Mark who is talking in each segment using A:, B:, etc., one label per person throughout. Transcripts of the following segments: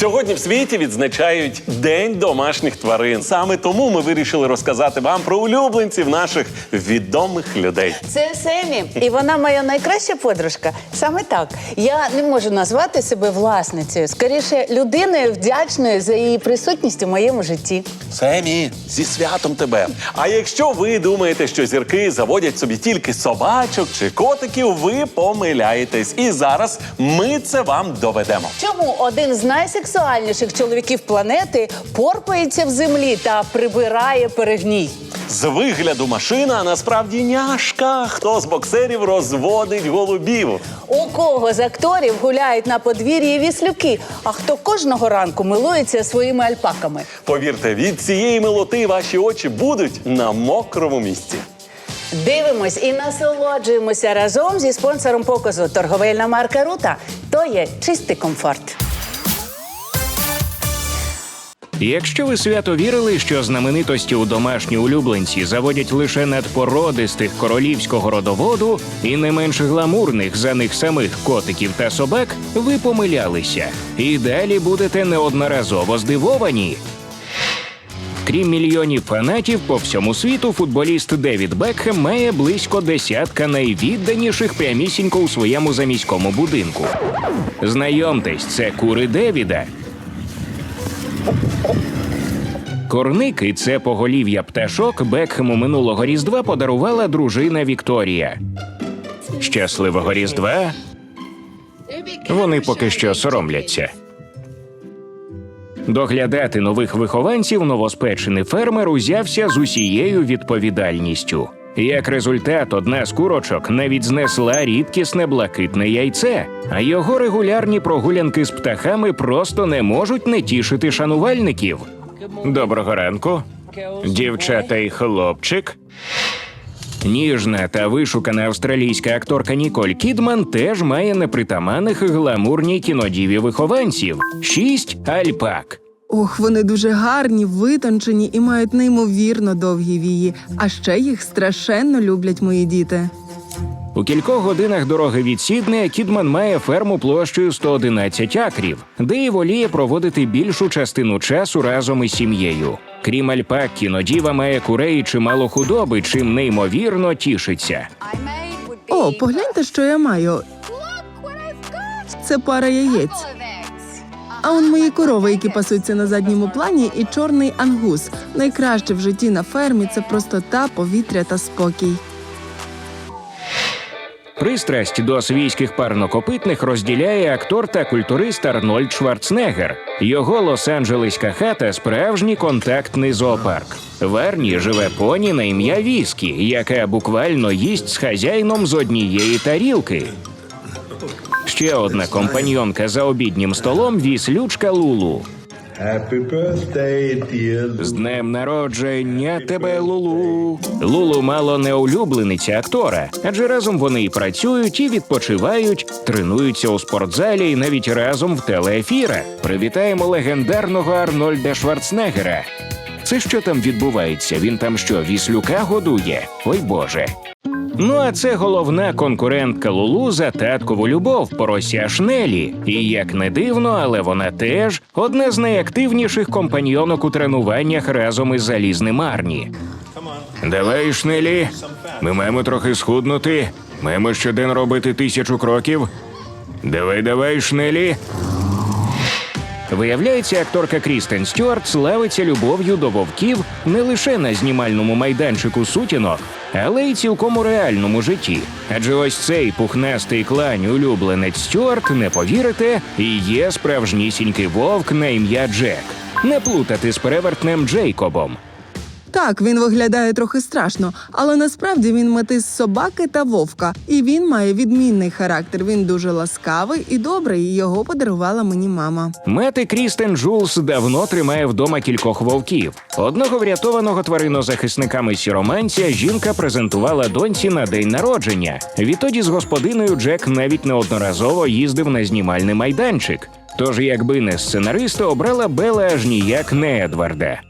A: Сьогодні в світі відзначають День домашніх тварин. Саме тому ми вирішили розказати вам про улюбленців наших відомих людей.
B: Це Семі, і вона моя найкраща подружка. Саме так. Я не можу назвати себе власницею, скоріше людиною вдячною за її присутність у моєму житті.
A: Семі, зі святом тебе. А якщо ви думаєте, що зірки заводять собі тільки собачок чи котиків, ви помиляєтесь. І зараз ми це вам доведемо.
B: Чому один з найсексуальніших чоловіків планети порпається в землі та прибирає перегній?
A: З вигляду машина, насправді няшка. Хто з боксерів розводить голубів?
B: У кого з акторів гуляють на подвір'ї віслюки, а хто кожного ранку милується своїми альпаками?
A: Повірте, від цієї милоти ваші очі будуть на мокрому місці.
B: Дивимось і насолоджуємося разом зі спонсором показу торговельна марка Рута. То є чистий комфорт.
C: Якщо ви свято вірили, що знаменитості у домашні улюбленці заводять лише надпородистих королівського родоводу і не менш гламурних за них самих котиків та собак, ви помилялися. І далі будете неодноразово здивовані. Крім мільйонів фанатів по всьому світу, футболіст Девід Бекхем має близько десятка найвідданіших прямісінько у своєму заміському будинку. Знайомтесь, це кури Девіда. Корники це поголів'я пташок Бекхему минулого різдва подарувала дружина Вікторія. Щасливого різдва. Вони поки що соромляться. Доглядати нових вихованців новоспечений фермер узявся з усією відповідальністю. Як результат, одна з курочок навіть знесла рідкісне блакитне яйце, а його регулярні прогулянки з птахами просто не можуть не тішити шанувальників. Доброго ранку, дівчата і хлопчик. Ніжна та вишукана австралійська акторка Ніколь Кідман теж має непритаманних гламурній кінодіві вихованців шість альпак.
D: Ох, вони дуже гарні, витончені і мають неймовірно довгі вії. А ще їх страшенно люблять мої діти.
C: У кількох годинах дороги від Сіднея Кідман має ферму площею 111 акрів, де і воліє проводити більшу частину часу разом із сім'єю. Крім альпак, кінодіва має курей чимало худоби, чим неймовірно тішиться.
D: О, погляньте, що я маю. Це пара яєць. А он мої корови, які пасуться на задньому плані, і чорний ангус. Найкраще в житті на фермі це простота, повітря та спокій.
C: Пристрасть до свійських парнокопитних розділяє актор та культурист Арнольд Шварценеггер. Його лос-анджелеська хата справжній контактний зоопарк. В Арні живе поні на ім'я Віскі, яка буквально їсть з хазяїном з однієї тарілки. Ще одна компаньонка за обіднім столом віслючка Лулу. З днем народження тебе, Лулу. Лулу мало не улюблениця актора, адже разом вони і працюють, і відпочивають, тренуються у спортзалі і навіть разом в телеефірах. Привітаємо легендарного Арнольда Шварценеггера. Це що там відбувається? Він там що, віслюка годує? Ой Боже. Ну а це головна конкурентка Лулу за таткову любов порося Шнелі. І як не дивно, але вона теж одна з найактивніших компаньйонок у тренуваннях разом із залізним Арні. Давай, Шнелі, ми маємо трохи схуднути. Маємо щодень робити тисячу кроків. Давай, давай, Шнелі. Виявляється, акторка Крістен Стюарт славиться любов'ю до вовків не лише на знімальному майданчику сутінок, але й цілком у реальному житті. Адже ось цей пухнастий клань улюбленець Стюарт, не повірите, і є справжнісінький вовк на ім'я Джек. Не плутати з перевертнем Джейкобом.
D: Так, він виглядає трохи страшно, але насправді він метис собаки та вовка, і він має відмінний характер. Він дуже ласкавий і добрий. Його подарувала мені мама.
C: Мети Крістен Джулс давно тримає вдома кількох вовків. Одного врятованого тваринозахисниками сіроманця жінка презентувала доньці на день народження. Відтоді з господиною Джек навіть неодноразово їздив на знімальний майданчик. Тож, якби не сценариста, обрала Бела аж ніяк не Едварда.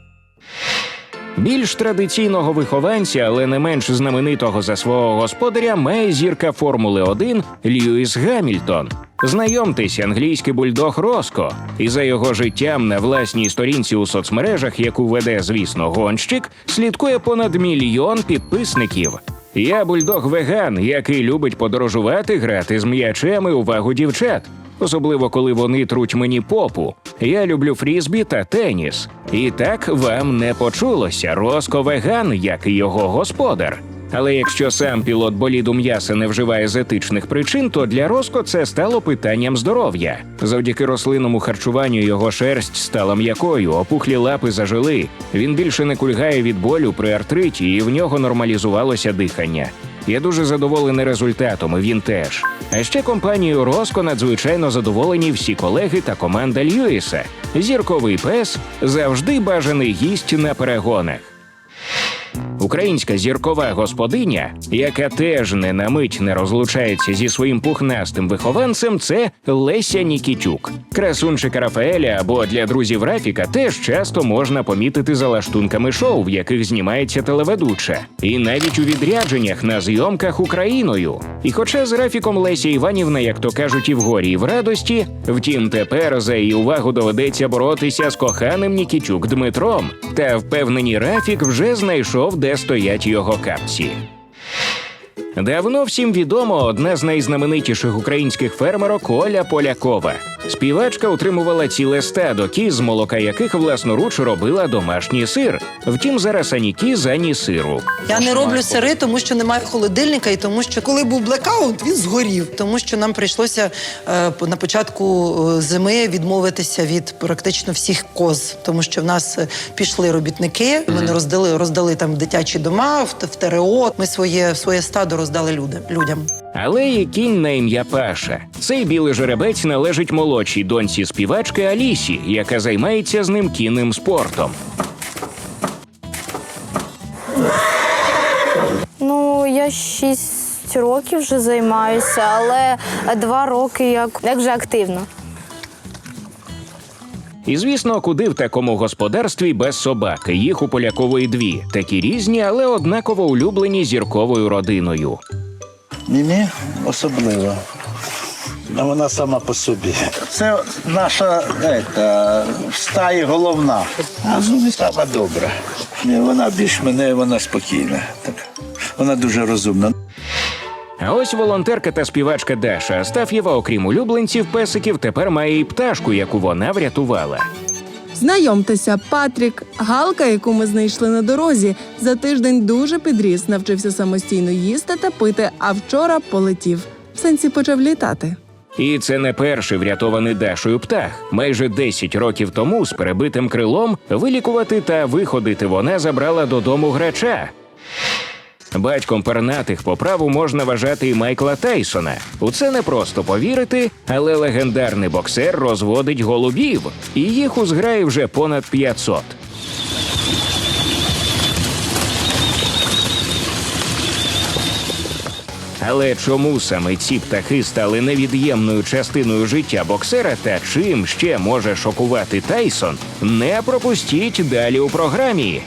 C: Більш традиційного вихованця, але не менш знаменитого за свого господаря, має зірка Формули 1 Льюіс Гамільтон. Знайомтесь, англійський бульдог Роско. І за його життям на власній сторінці у соцмережах, яку веде, звісно, гонщик, слідкує понад мільйон підписників. Я бульдог веган, який любить подорожувати, грати з м'ячем і увагу дівчат. Особливо коли вони труть мені попу. Я люблю фрізбі та теніс. І так вам не почулося Роско веган, як і його господар. Але якщо сам пілот боліду м'яса не вживає з етичних причин, то для Роско це стало питанням здоров'я. Завдяки рослинному харчуванню його шерсть стала м'якою, опухлі лапи зажили. Він більше не кульгає від болю при артриті, і в нього нормалізувалося дихання. Я дуже задоволений результатом, і він теж. А ще компанією Роско надзвичайно задоволені всі колеги та команда Льюіса. Зірковий пес завжди бажаний гість на перегонах. Українська зіркова господиня, яка теж не на мить не розлучається зі своїм пухнастим вихованцем, це Леся Нікітюк. Красунчика Рафаеля або для друзів Рафіка теж часто можна помітити за лаштунками шоу, в яких знімається телеведуча, і навіть у відрядженнях на зйомках Україною. І хоча з Рафіком Леся Іванівна, як то кажуть, і в горі, і в радості, втім, тепер за її увагу доведеться боротися з коханим Нікітюк Дмитром. Та впевнені Рафік вже знайшов, де стоять його капці. Давно всім відомо одна з найзнаменитіших українських фермерок Оля Полякова. Співачка утримувала ціле стадо кіз, з молока яких власноруч робила домашній сир. Втім, зараз ані кіз, ані сиру.
E: Я не роблю сири, тому що немає холодильника, і тому що коли був блекаут, він згорів. Тому що нам прийшлося е, на початку е, зими відмовитися від практично всіх коз, тому що в нас е, пішли робітники. Ми не роздали, роздали там дитячі дома в, в ТРО. Ми своє своє стадо роздали людям. людям.
C: Але є кінь на ім'я Паша. Цей білий жеребець належить молодшій доньці співачки Алісі, яка займається з ним кінним спортом.
F: Ну, я 6 років вже займаюся, але два роки як, як вже активно.
C: І звісно, куди в такому господарстві без собаки. Їх у Полякової дві, такі різні, але однаково улюблені зірковою родиною.
G: Мімі особлива. А вона сама по собі. Це наша ета, стаї головна. А ну, сама добра. Ні, Вона більш мене, вона спокійна. Так. Вона дуже розумна.
C: А ось волонтерка та співачка Даша Астаф'єва, окрім улюбленців песиків, тепер має і пташку, яку вона врятувала.
D: Знайомтеся, Патрік, галка, яку ми знайшли на дорозі, за тиждень дуже підріс, навчився самостійно їсти та пити, а вчора полетів. В сенсі почав літати.
C: І це не перший врятований Дашою птах. Майже 10 років тому з перебитим крилом вилікувати та виходити вона забрала додому грача. Батьком пернатих по праву можна вважати і Майкла Тайсона. У це не просто повірити, але легендарний боксер розводить голубів, і їх у зграї вже понад 500. Але чому саме ці птахи стали невід'ємною частиною життя боксера та чим ще може шокувати Тайсон? Не пропустіть далі у програмі.